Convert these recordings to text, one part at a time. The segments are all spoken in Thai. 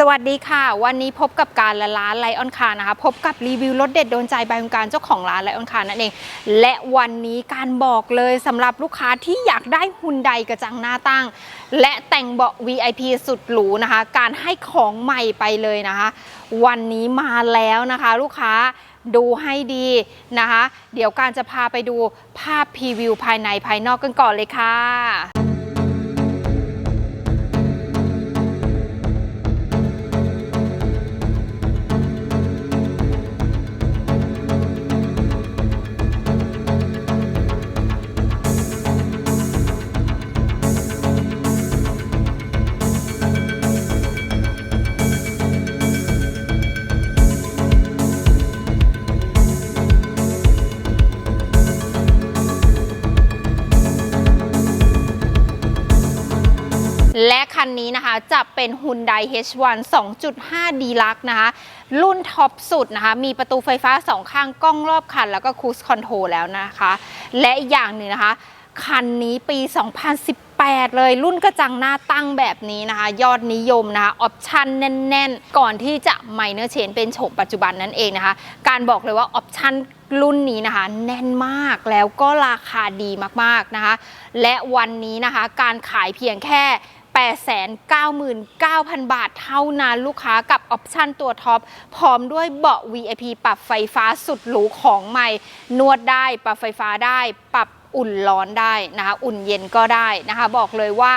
สวัสดีค่ะ วันนี้พบกับการละร้านไลออนคานะคะ พบกับรีวิวรถเด็ดโดนใจใบคุณการเจ้าของร้านไลออนคานั่นเอง และวันนี้การบอกเลยสำหรับลูกค้าที่อยากได้หุ่นใดกระจังหน้าตั้ง และแต่งเบาะ VIP สุดหรูนะคะ การให้ของใหม่ไปเลยนะคะ วันนี้มาแล้วนะคะ ลูกค้าดูให้ดีนะคะ เดี๋ยวการจะพาไปดูภาพพรีวิวภายในภายนอกกันก่อนเลยค่ะ คันนี้นะคะ จะเป็น Hyundai H1 2.5 Deluxe นะคะ รุ่นท็อปสุดนะคะ มีประตูไฟฟ้า2ข้างกล้องรอบคัน แล้วก็คูสคอนโทรลแล้วนะคะ และอีกอย่างหนึ่งนะคะ คันนี้ปี 2018 เลยรุ่นกระจังหน้าตั้งแบบนี้นะคะ ยอดนิยมนะคะ ออปชั่นแน่น ๆ ก่อนที่จะไมเนอร์เชนเป็นโฉมปัจจุบันนั่นเองนะคะ การบอกเลยว่าออปชันรุ่นนี้นะคะ แน่นมากแล้วก็ราคาดีมากๆนะคะ และวันนี้นะคะ การขายเพียงแค่ 899,000 บาทเท่านั้นลูกค้ากับออปชันตัวท็อป พร้อมด้วยเบาะ VIP ปรับไฟฟ้าสุดหรูของใหม่ นวดได้ปรับไฟฟ้าได้ปรับอุ่นร้อนได้นะคะอุ่นเย็นก็ได้นะคะบอกเลยว่า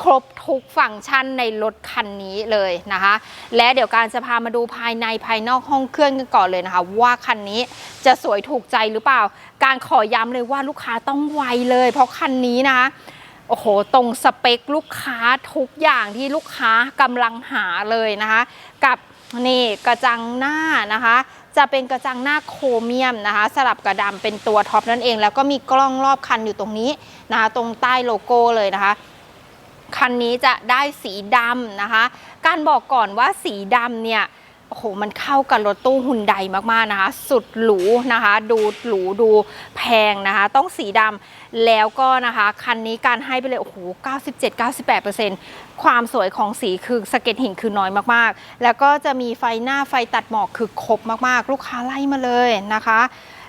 ครบทุกฟังก์ชันในรถคันนี้เลยนะคะ และเดี๋ยวการจะพามาดูภายในภายนอกห้องเครื่องกันก่อนเลยนะคะ ว่าคันนี้จะสวยถูกใจหรือเปล่า การขอย้ำเลยว่าลูกค้าต้องไวเลย เพราะคันนี้นะคะ โอ้โห ตรงสเปคลูกค้าทุกอย่างที่ลูกค้ากำลังหาเลยนะคะ กับนี่กระจังหน้านะคะ จะเป็นกระจังหน้าโครเมียมนะคะ สลับกระดำเป็นตัวท็อปนั่นเอง แล้วก็มีกล้องรอบคันอยู่ตรงนี้นะคะ ตรงใต้โลโก้เลยนะคะคันนี้จะได้สีดำนะคะ การบอกก่อนว่าสีดำเนี่ย โอ้โหมันเข้ากับรถตู้หุ่นใดมากๆนะคะ สุดหรูนะคะ ดูหรูดูแพงนะคะ ต้องสีดำแล้วก็นะคะ คันนี้การให้ไปเลย โอ้โห 97-98%ความสวยของสีคือสเก็ตหินคือน้อยมากๆ แล้วก็จะมีไฟหน้าไฟตัดหมอกคือครบมากๆ ลูกค้าไล่มาเลยนะคะ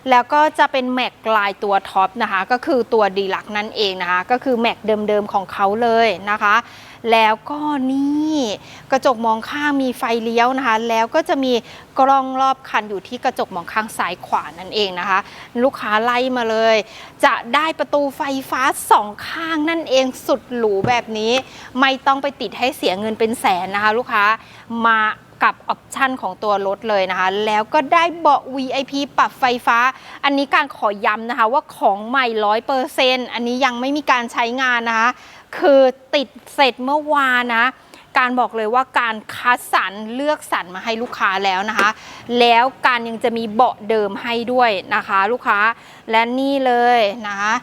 แล้วก็จะเป็นแม็กลายตัวท็อปนะคะ ก็คือตัวดีลักนั่นเองนะคะ ก็คือแม็กเดิมๆของเขาเลยนะคะ แล้วก็นี่กระจกมองข้างมีไฟเลี้ยวนะคะ แล้วก็จะมีกล้องรอบคันอยู่ที่กระจกมองข้างซ้ายขวานั่นเองนะคะ ลูกค้าไล่มาเลย จะได้ประตูไฟฟ้าสองข้างนั่นเองสุดหรูแบบนี้ ไม่ต้องไปติดให้เสียเงินเป็นแสนนะคะ ลูกค้ามา กับออปชันของตัวรถเลยนะคะ แล้วก็ได้เบาะ VIP ปรับไฟฟ้า อันนี้การขอย้ำนะคะว่าของใหม่ร้อยเปอร์เซ็นต์อันนี้ยังไม่มีการใช้งานนะคะ คือติดเสร็จเมื่อวานนะการบอกเลยว่าการคัดสรรเลือกสรรมาให้ลูกค้าแล้วนะคะ แล้วการยังจะมีเบาะเดิมให้ด้วยนะคะ ลูกค้าและนี่เลยนะคะ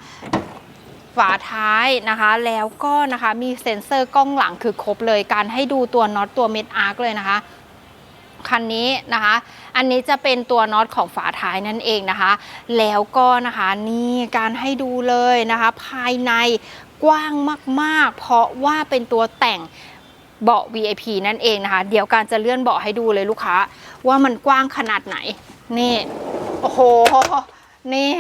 ฝาท้ายนะคะ แล้วก็นะคะมีเซ็นเซอร์กล้องหลังคือครบเลย การให้ดูตัวน็อตตัวเม็ดอาร์คเลยนะคะ คันนี้นะคะ อันนี้จะเป็นตัวน็อตของฝาท้ายนั่นเองนะคะ แล้วก็นะคะนี่การให้ดูเลยนะคะ ภายในกว้างมากๆ เพราะว่าเป็นตัวแต่งเบาะ VIP นั่นเองนะคะ เดี๋ยวการจะเลื่อนเบาะให้ดูเลยลูกค้า ว่ามันกว้างขนาดไหน นี่ โอ้โห นี่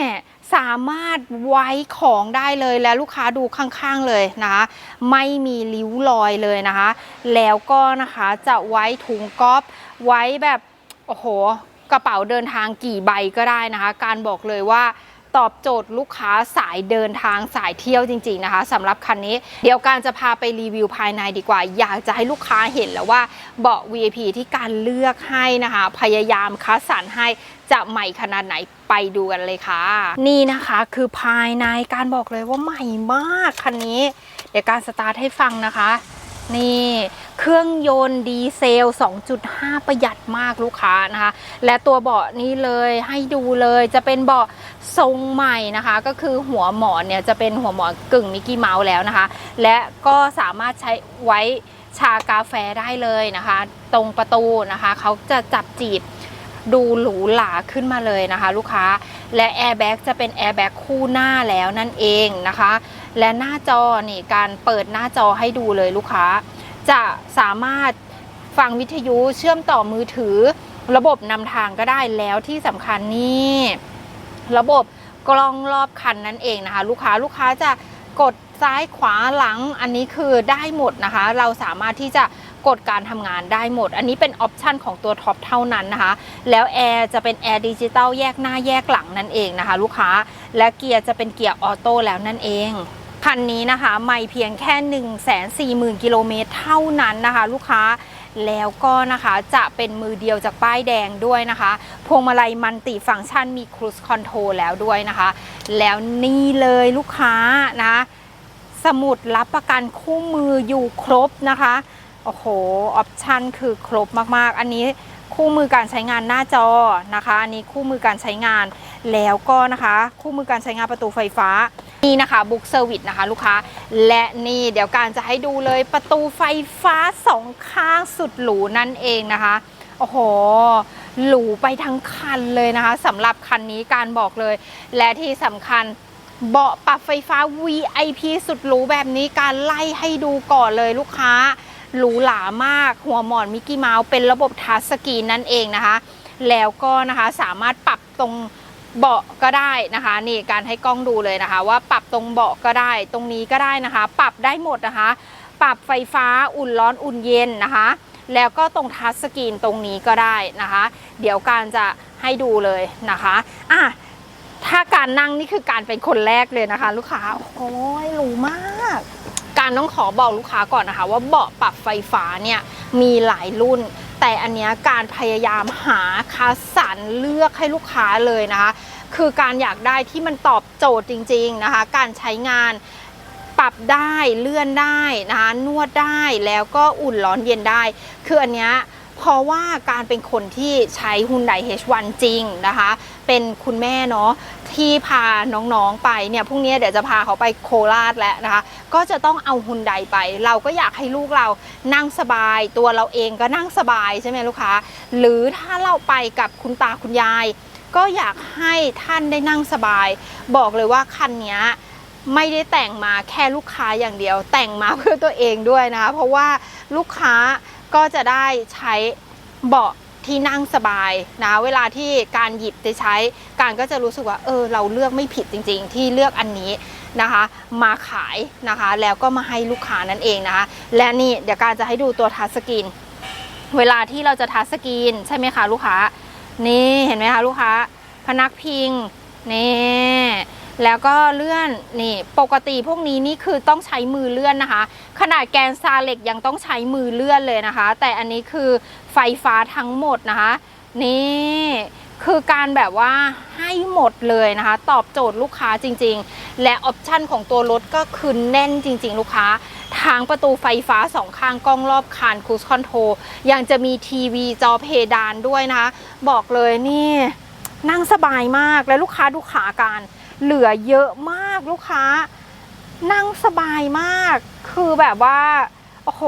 สามารถไว้ของได้เลยแล้วลูกค้าดูข้างๆเลยนะคะ ไม่มีริ้วรอยเลยนะคะ แล้วก็นะคะจะไว้ถุงก๊อฟ ไว้แบบโอ้โหกระเป๋าเดินทางกี่ใบก็ได้นะคะ การบอกเลยว่าตอบโจทย์ลูกค้าสายเดินทางสายเที่ยวจริง ๆนะคะสำหรับคันนี้ เดี๋ยวการจะพาไปรีวิวภายในดีกว่า อยากจะให้ลูกค้าเห็นแล้วว่าเบาะ VIP ที่การเลือกให้นะคะ พยายามคัดสรรให้จะใหม่ขนาดไหนไปดูกันเลยค่ะ นี่นะคะคือภายในการบอกเลยว่าใหม่มากคันนี้ เดี๋ยวการสตาร์ทให้ฟังนะคะ นี่ เครื่องยนต์ดีเซล 2.5 ประหยัดมากลูกค้านะคะ และตัวเบาะนี้เลยให้ดูเลยจะเป็นเบาะทรงใหม่นะคะ ก็คือหัวหมอนเนี่ยจะเป็นหัวหมอนกึ่งมิกกี้เมาส์แล้วนะคะ และก็สามารถใช้ไว้ชากาแฟได้เลยนะคะ ตรงประตูนะคะเขาจะจับจีบดูหรูหราขึ้นมาเลยนะคะลูกค้าและแอร์แบ็กจะเป็นแอร์แบ็กคู่หน้าแล้วนั่นเองนะคะ และหน้าจอนี่การเปิดหน้าจอให้ดูเลยลูกค้า จะสามารถฟังวิทยุเชื่อมต่อมือถือ ระบบนำทางก็ได้แล้วที่สำคัญนี่ระบบกล้องรอบคันนั่นเองนะคะ ลูกค้าลูกค้าจะกดซ้ายขวาหลังอันนี้คือได้หมดนะคะ เราสามารถที่จะกดการทำงานได้หมด อันนี้เป็นออปชันของตัวท็อปเท่านั้นนะคะ แล้วแอร์จะเป็นแอร์ดิจิตอลแยกหน้าแยกหลังนั่นเองนะคะ ลูกค้าและเกียร์จะเป็นเกียร์ออโต้แล้วนั่นเอง คันนี้นะคะ ไม่เพียงแค่ 1 4 0 0 0 0 กิโลเมตรเท่านั้นนะคะ ลูกค้าแล้วก็นะคะจะเป็นมือเดียวจากป้ายแดงด้วยนะคะพวงมาลัยมันติฟังก์ชันมีครู i คอนโทรลแล้วด้วยนะคะ แล้วนี่เลยลูกค้านะสมุดรับประกันคู่มืออยู่ครบนะคะโอ้โหออปชันคือครบมากๆ อันนี้คู่มือการใช้งานหน้าจอนะคะ อันนี้คู่มือการใช้งานแล้วก็นะคะ คู่มือการใช้งานประตูไฟฟ้า นี่นะคะบุ๊กเซอร์วิสนะคะลูกค้า และนี่เดี๋ยวการจะให้ดูเลยประตูไฟฟ้าสองข้างสุดหรูนั่นเองนะคะ โอ้โห หรูไปทั้งคันเลยนะคะสำหรับคันนี้การบอกเลย และที่สำคัญเบาะปรับไฟฟ้า VIP สุดหรูแบบนี้การไล่ให้ดูก่อนเลยลูกค้า หรูหรามากหัวหมอนมิกกี้เมาส์เป็นระบบทัชสกรีนนั่นเองนะคะ แล้วก็นะคะสามารถปรับตรง เบาะก็ได้นะคะ นี่การให้กล้องดูเลยนะคะ ว่าปรับตรงเบาะก็ได้ตรงนี้ก็ได้นะคะ ปรับได้หมดนะคะ ปรับไฟฟ้าอุ่นร้อนอุ่นเย็นนะคะ แล้วก็ตรงทัชสกรีนตรงนี้ก็ได้นะคะ เดี๋ยวการจะให้ดูเลยนะคะอะถ้าการนั่งนี่คือการเป็นคนแรกเลยนะคะ ลูกค้าโอ้ยหรูมาก การต้องขอบอกลูกค้าก่อนนะคะ ว่าเบาะปรับไฟฟ้าเนี่ยมีหลายรุ่น แต่อันเนี้ยการพยายามหาคัสสันเลือกให้ลูกค้าเลยนะคะ คือการอยากได้ที่มันตอบโจทย์จริง ๆนะคะ การใช้งานปรับได้เลื่อนได้นะคะนวดได้แล้วก็อุ่นร้อนเย็นได้ คืออันเนี้ย เพราะว่าการเป็นคนที่ใช้ฮุนได H1 จริงนะคะ เป็นคุณแม่เนาะที่พาน้องๆไปเนี่ยพรุ่งนี้เดี๋ยวจะพาเขาไปโคราชแล้วนะคะ ก็จะต้องเอาฮุนไดไป เราก็อยากให้ลูกเรานั่งสบาย ตัวเราเองก็นั่งสบายใช่ไหมลูกค้า หรือถ้าเราไปกับคุณตาคุณยาย ก็อยากให้ท่านได้นั่งสบาย บอกเลยว่าคันนี้ไม่ได้แต่งมาแค่ลูกค้าอย่างเดียว แต่งมาเพื่อตัวเองด้วยนะคะเพราะว่าลูกค้า ก็จะได้ใช้เบาะที่นั่งสบายนะเวลาที่การหยิบไปใช้การก็จะรู้สึกว่าเออเราเลือกไม่ผิดจริง ๆ ที่เลือกอันนี้นะคะ มาขายนะคะแล้วก็มาให้ลูกค้านั่นเองนะคะ และนี่เดี๋ยวการจะให้ดูตัวทัชสกรีนเวลาที่เราจะทัชสกรีนใช่ไหมคะลูกค้า นี่เห็นไหมคะลูกค้า พนักพิงนี่ แล้วก็เลื่อนนี่ปกติพวกนี้นี่คือต้องใช้มือเลื่อนนะคะ ขนาดแกนซาเหล็กยังต้องใช้มือเลื่อนเลยนะคะ แต่อันนี้คือไฟฟ้าทั้งหมดนะคะ นี่คือการแบบว่าให้หมดเลยนะคะ ตอบโจทย์ลูกค้าจริง ๆ และออปชันของตัวรถก็คือแน่นจริง ๆ ลูกค้า ทางประตูไฟฟ้าสองข้างกล้องรอบคานครู i คอนโทรยังจะมีทีวีจอเพดานด้วยนะคะ บอกเลยนี่นั่งสบายมากและลูกค้าดูขาการ เหลือเยอะมากลูกค้า นั่งสบายมาก คือแบบว่า โอ้โห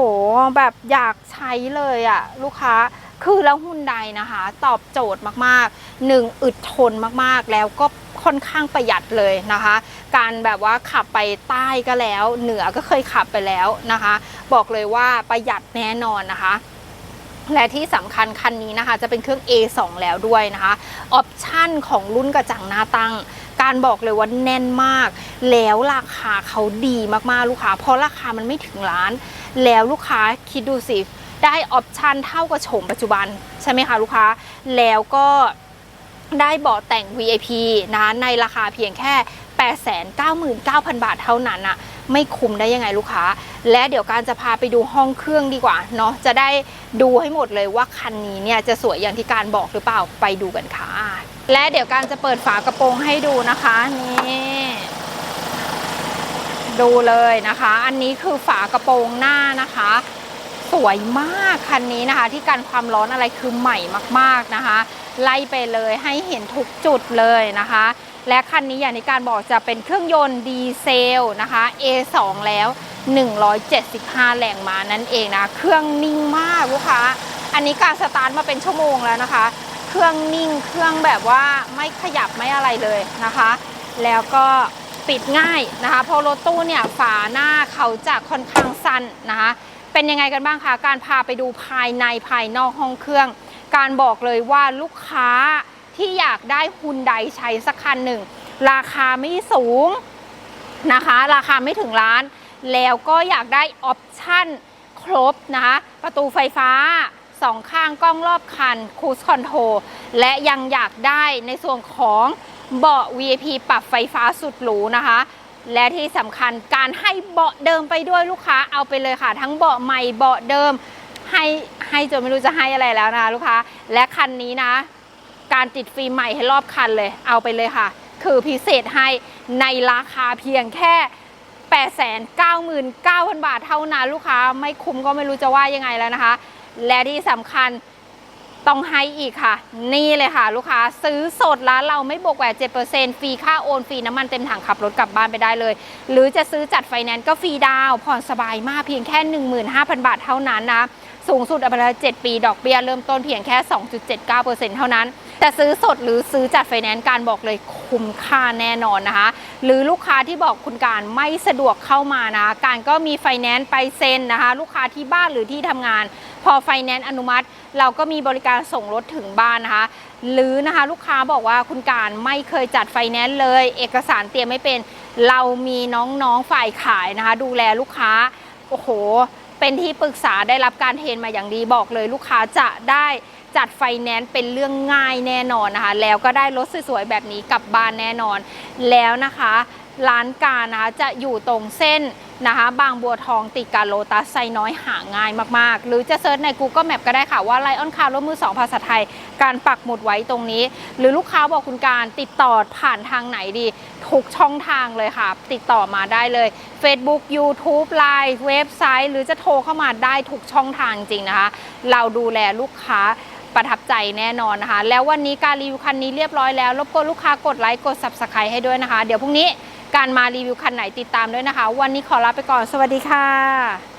แบบอยากใช้เลยอะลูกค้า คือแล้วหุ่นใดนะคะ ตอบโจทย์มากๆหนึ่งอึดทนมากๆ แล้วก็ค่อนข้างประหยัดเลยนะคะ การแบบว่าขับไปใต้ก็แล้ว เหนือก็เคยขับไปแล้วนะคะ บอกเลยว่าประหยัดแน่นอนนะคะและที่สำคัญคันนี้นะคะ จะเป็นเครื่อง A2 แล้วด้วยนะคะ ออปชั่นของรุ่นกระจังหน้าตั้ง การบอกเลยว่าแน่นมาก แล้วราคาเขาดีมากๆลูกค้า เพราะราคามันไม่ถึงล้าน แล้วลูกค้าคิดดูสิ ได้ออปชันเท่ากับโฉมปัจจุบัน ใช่ไหมคะลูกค้า แล้วก็ได้เบาะแต่ง VIP นะคะในราคาเพียงแค่ 899,000 บาทเท่านั้นอะไม่คุ้มได้ยังไงลูกค้า และเดี๋ยวการจะพาไปดูห้องเครื่องดีกว่าเนาะจะได้ดูให้หมดเลยว่าคันนี้เนี่ยจะสวยอย่างที่การบอกหรือเปล่าไปดูกันค่ะ และเดี๋ยวการจะเปิดฝากระโปรงให้ดูนะคะนี่ดูเลยนะคะ อันนี้คือฝากระโปรงหน้านะคะ สวยมากคันนี้นะคะ ที่การความร้อนอะไรคือใหม่มากๆนะคะ ไล่ไปเลยให้เห็นทุกจุดเลยนะคะ และคันนี้อย่างที่การบอกจะเป็นเครื่องยนต์ดีเซลนะคะ A2 แล้ว 175 แรงม้านั่นเองนะ เครื่องนิ่งมากลูกค้าอันนี้การสตาร์ทมาเป็นชั่วโมงแล้วนะคะ เครื่องนิ่งเครื่องแบบว่าไม่ขยับไม่อะไรเลยนะคะ แล้วก็ปิดง่ายนะคะ เพอรถตู้เนี่ยฝาหน้าเขาจะค่อนข้างสั้นนะคะ เป็นยังไงกันบ้างคะการพาไปดูภายในภายนอกห้องเครื่อง การบอกเลยว่าลูกค้าที่อยากได้ฮุนไดใช้สักคันหนึ่ง ราคาไม่สูงนะคะ ราคาไม่ถึงล้าน แล้วก็อยากได้ออปชั่นครบนะคะ ประตูไฟฟ้า สองข้างกล้องรอบคันคูสคอนโทรและยังอยากได้ในส่วนของเบาะ VIP ปรับไฟฟ้าสุดหรูนะคะ และที่สำคัญการให้เบาะเดิมไปด้วยลูกค้าเอาไปเลยค่ะ ทั้งเบาะใหม่เบาะเดิม ให้ให้จนไม่รู้จะให้อะไรแล้วนะคะลูกค้า และคันนี้นะ การติดฟิล์มใหม่ให้รอบคันเลย เอาไปเลยค่ะ คือพิเศษให้ในราคาเพียงแค่899,000 บาทเท่านั้นลูกค้า ไม่คุ้มก็ไม่รู้จะว่ายังไงแล้วนะคะ และที่สำคัญต้องให้อีกค่ะ นี่เลยค่ะ ลูกค้าซื้อสดร้านเราไม่บวกแหวน7%ฟรีค่าโอนฟรีน้ำมันเต็มถังขับรถกลับบ้านไปได้เลย หรือจะซื้อจัดไฟแนนซ์ก็ฟรีดาวผ่อนสบายมากเพียงแค่ 15,000 บาทเท่านั้นนะ สูงสุดอัตรา7ปี ดอกเบี้ยเริ่มต้นเพียงแค่ 2.79%เท่านั้น แต่ซื้อสดหรือซื้อจัดไฟแนนซ์การบอกเลยคุ้มค่าแน่นอนนะคะ หรือลูกค้าที่บอกคุณการไม่สะดวกเข้ามานะ การก็มีไฟแนนซ์ไปเซ็นนะคะ ลูกค้าที่บ้านหรือที่ทำงาน พอไฟแนนซ์อนุมัติ เราก็มีบริการส่งรถถึงบ้านนะคะ หรือนะคะลูกค้าบอกว่าคุณการไม่เคยจัดไฟแนนซ์เลย เอกสารเตรียมไม่เป็น เรามีน้องๆฝ่ายขายนะคะ ดูแลลูกค้าโอ้โหเป็นที่ปรึกษาได้รับการเทรนมาอย่างดีบอกเลยลูกค้าจะได้จัดไฟแนนซ์เป็นเรื่องง่ายแน่นอนนะคะ แล้วก็ได้รถสวยๆแบบนี้กลับบ้านแน่นอนแล้วนะคะ ร้านการนะคะจะอยู่ตรงเส้นนะคะ บางบัวทองติดกับโลตัสไซน้อยหาง่ายมากๆ หรือจะเซิร์ชใน Google Map ก็ได้ค่ะว่าไลออนคาร์รถมือ 2 ภาษาไทย การปักหมุดไว้ตรงนี้ หรือลูกค้าบอกคุณการติดต่อผ่านทางไหนดี ทุกช่องทางเลยค่ะ ติดต่อมาได้เลย Facebook YouTube Line เว็บไซต์ หรือจะโทรเข้ามาได้ทุกช่องทางจริงนะคะ เราดูแลลูกค้าประทับใจแน่นอนนะคะ แล้ววันนี้การรีวิวคันนี้เรียบร้อยแล้ว รบกวนลูกค้ากดไลค์กด Subscribe ให้ด้วยนะคะ เดี๋ยวพรุ่งนี้ การมารีวิวคันไหนติดตามด้วยนะคะ วันนี้ขอลาไปก่อนสวัสดีค่ะ